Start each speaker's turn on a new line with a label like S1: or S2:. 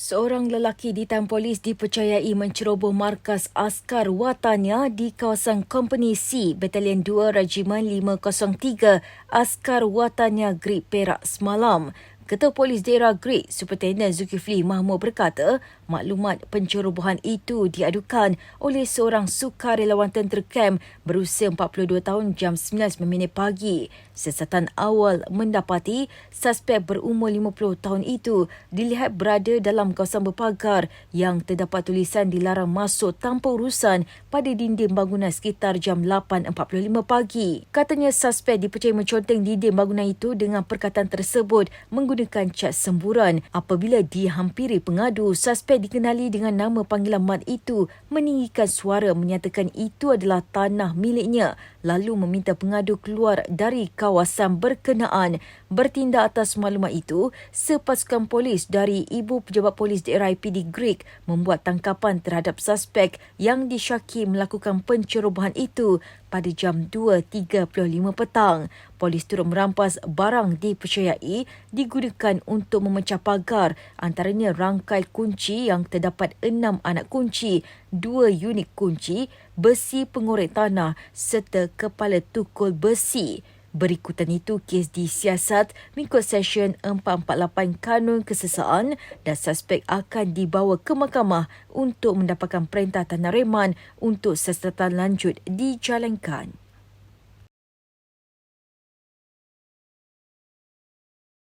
S1: Seorang lelaki ditahan polis dipercayai menceroboh markas askar watannya di kawasan Company C, Batalion 2 Regimen 503 Askar Watannya Grid Perak semalam. Ketua Polis Daerah Great, Superintendent Zulkifli Mahmud berkata, maklumat pencerobohan itu diadukan oleh seorang sukarelawan tentera KAM berusia 42 tahun jam 9.09 pagi. Siasatan awal mendapati suspek berumur 50 tahun itu dilihat berada dalam kawasan berpagar yang terdapat tulisan dilarang masuk tanpa urusan pada dinding bangunan sekitar jam 8.45 pagi. Katanya suspek dipercayai menconteng dinding bangunan itu dengan perkataan tersebut menggunakan menggunakan cat semburan. Apabila dihampiri pengadu, suspek dikenali dengan nama panggilan mat itu meninggikan suara menyatakan itu adalah tanah miliknya lalu meminta pengadu keluar dari kawasan berkenaan. Bertindak atas maklumat itu, sepasukan polis dari Ibu Pejabat Polis Daerah IPD Greek membuat tangkapan terhadap suspek yang disyaki melakukan pencerobohan itu pada jam 2.35 petang. Polis turut merampas barang dipercayai digunakan untuk memecah pagar antaranya rangkai kunci yang terdapat enam anak kunci, dua unit kunci, besi pengorek tanah serta kepala tukul besi. Berikutan itu, kes disiasat mengikut Seksyen 448 Kanun Kesesaan dan suspek akan dibawa ke mahkamah untuk mendapatkan perintah tanah reman untuk siasatan lanjut dijalankan.